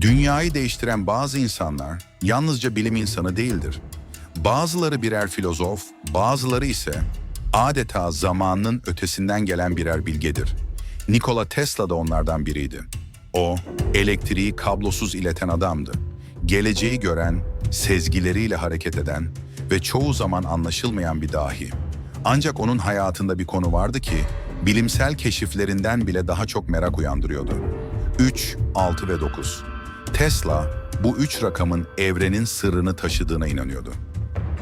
Dünyayı değiştiren bazı insanlar yalnızca bilim insanı değildir. Bazıları birer filozof, bazıları ise adeta zamanının ötesinden gelen birer bilgedir. Nikola Tesla da onlardan biriydi. O, elektriği kablosuz ileten adamdı. Geleceği gören, sezgileriyle hareket eden ve çoğu zaman anlaşılmayan bir dahi. Ancak onun hayatında bir konu vardı ki, bilimsel keşiflerinden bile daha çok merak uyandırıyordu. 3, 6 ve 9. Tesla, bu üç rakamın evrenin sırrını taşıdığına inanıyordu.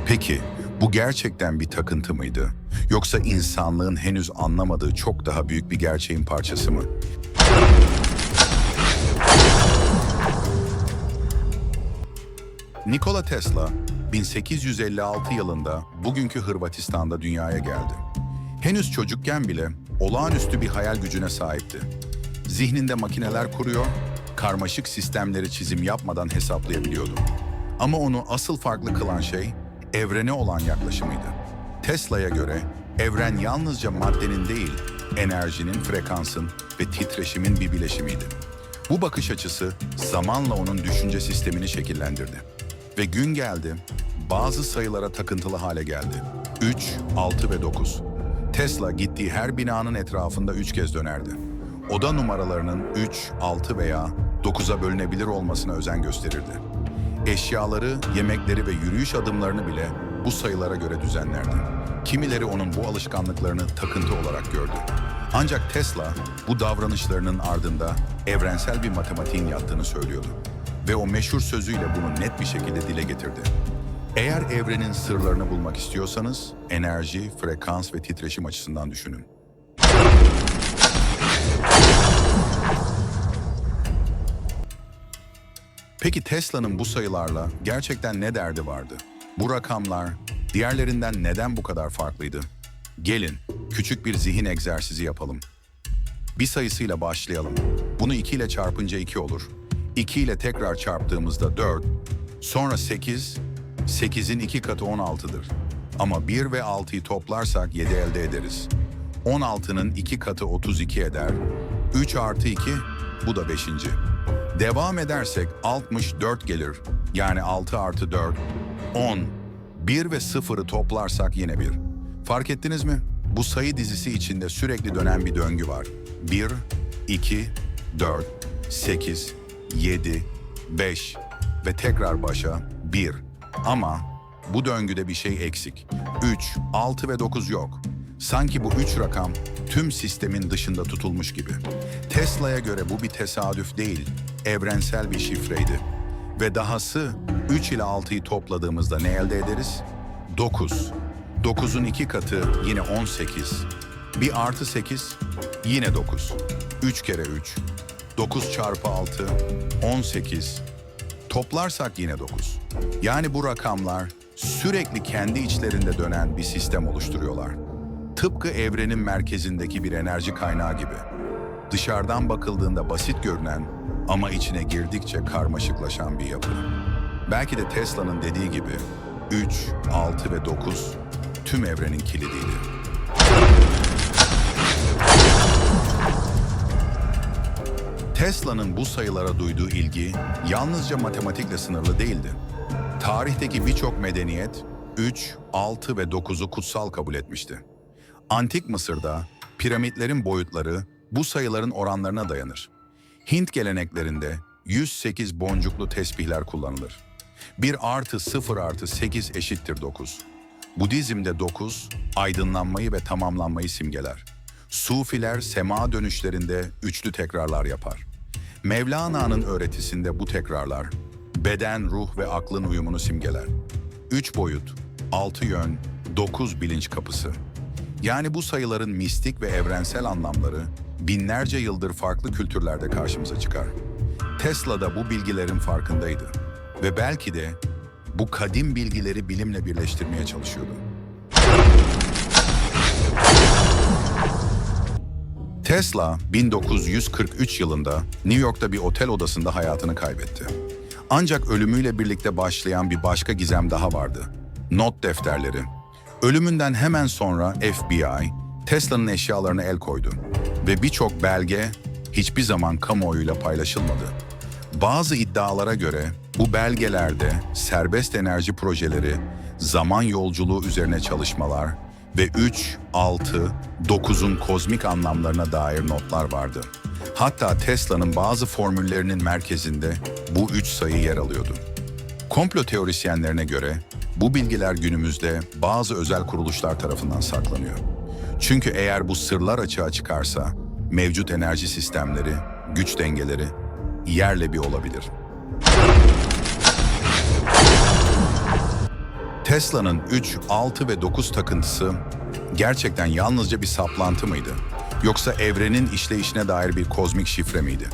Peki, bu gerçekten bir takıntı mıydı? Yoksa insanlığın henüz anlamadığı çok daha büyük bir gerçeğin parçası mı? Nikola Tesla, 1856 yılında bugünkü Hırvatistan'da dünyaya geldi. Henüz çocukken bile olağanüstü bir hayal gücüne sahipti. Zihninde makineler kuruyor, karmaşık sistemleri çizim yapmadan hesaplayabiliyordu. Ama onu asıl farklı kılan şey evrene olan yaklaşımıydı. Tesla'ya göre evren yalnızca maddenin değil, enerjinin, frekansın ve titreşimin bir bileşimiydi. Bu bakış açısı zamanla onun düşünce sistemini şekillendirdi. Ve gün geldi, bazı sayılara takıntılı hale geldi. 3, 6 ve 9. Tesla gittiği her binanın etrafında üç kez dönerdi. Oda numaralarının 3, 6 veya 9'a bölünebilir olmasına özen gösterirdi. Eşyaları, yemekleri ve yürüyüş adımlarını bile bu sayılara göre düzenlerdi. Kimileri onun bu alışkanlıklarını takıntı olarak gördü. Ancak Tesla bu davranışlarının ardında evrensel bir matematiğin yattığını söylüyordu. Ve o meşhur sözüyle bunu net bir şekilde dile getirdi. Eğer evrenin sırlarını bulmak istiyorsanız enerji, frekans ve titreşim açısından düşünün. Peki Tesla'nın bu sayılarla gerçekten ne derdi vardı? Bu rakamlar diğerlerinden neden bu kadar farklıydı? Gelin küçük bir zihin egzersizi yapalım. Bir sayısıyla başlayalım. Bunu 2 ile çarpınca 2 olur. 2 ile tekrar çarptığımızda 4. Sonra 8. 8'in 2 katı 16'dır. Ama 1 ve 6'yı toplarsak 7 elde ederiz. 16'nın 2 katı 32 eder. 3 artı 2 bu da 5. Devam edersek 64 gelir. Yani 6 artı 4, 10. 1 ve 0'ı toplarsak yine 1. Fark ettiniz mi? Bu sayı dizisi içinde sürekli dönen bir döngü var. 1, 2, 4, 8, 7, 5 ve tekrar başa 1. Ama bu döngüde bir şey eksik. 3, 6 ve 9 yok. Sanki bu üç rakam tüm sistemin dışında tutulmuş gibi. Tesla'ya göre bu bir tesadüf değil, evrensel bir şifreydi. Ve dahası 3 ile 6'yı topladığımızda ne elde ederiz? 9. 9'un 2 katı yine 18. Bir artı 8 yine 9. 3 kere 3. 9 çarpı 6 18. Toplarsak yine 9. Yani bu rakamlar sürekli kendi içlerinde dönen bir sistem oluşturuyorlar. Tıpkı evrenin merkezindeki bir enerji kaynağı gibi. Dışarıdan bakıldığında basit görünen ama içine girdikçe karmaşıklaşan bir yapı. Belki de Tesla'nın dediği gibi 3, 6 ve 9 tüm evrenin kilidiydi. Tesla'nın bu sayılara duyduğu ilgi yalnızca matematikle sınırlı değildi. Tarihteki birçok medeniyet 3, 6 ve 9'u kutsal kabul etmişti. Antik Mısır'da piramitlerin boyutları bu sayıların oranlarına dayanır. Hint geleneklerinde 108 boncuklu tesbihler kullanılır. 1 artı 0 artı 8 eşittir 9. Budizm'de 9, aydınlanmayı ve tamamlanmayı simgeler. Sufiler sema dönüşlerinde üçlü tekrarlar yapar. Mevlana'nın öğretisinde bu tekrarlar, beden, ruh ve aklın uyumunu simgeler. Üç boyut, altı yön, dokuz bilinç kapısı. Yani bu sayıların mistik ve evrensel anlamları binlerce yıldır farklı kültürlerde karşımıza çıkar. Tesla da bu bilgilerin farkındaydı ve belki de bu kadim bilgileri bilimle birleştirmeye çalışıyordu. Tesla 1943 yılında New York'ta bir otel odasında hayatını kaybetti. Ancak ölümüyle birlikte başlayan bir başka gizem daha vardı. Not defterleri. Ölümünden hemen sonra FBI, Tesla'nın eşyalarına el koydu ve birçok belge hiçbir zaman kamuoyuyla paylaşılmadı. Bazı iddialara göre bu belgelerde serbest enerji projeleri, zaman yolculuğu üzerine çalışmalar ve 3, 6, 9'un kozmik anlamlarına dair notlar vardı. Hatta Tesla'nın bazı formüllerinin merkezinde bu üç sayı yer alıyordu. Komplo teorisyenlerine göre bu bilgiler günümüzde bazı özel kuruluşlar tarafından saklanıyor. Çünkü eğer bu sırlar açığa çıkarsa mevcut enerji sistemleri, güç dengeleri yerle bir olabilir. Tesla'nın 3, 6 ve 9 takıntısı gerçekten yalnızca bir saplantı mıydı? Yoksa evrenin işleyişine dair bir kozmik şifre miydi?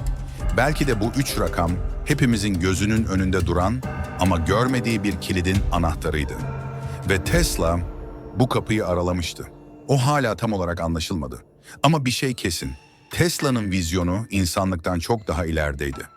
Belki de bu üç rakam hepimizin gözünün önünde duran ama görmediği bir kilidin anahtarıydı. Ve Tesla bu kapıyı aralamıştı. O hala tam olarak anlaşılmadı. Ama bir şey kesin. Tesla'nın vizyonu insanlıktan çok daha ilerideydi.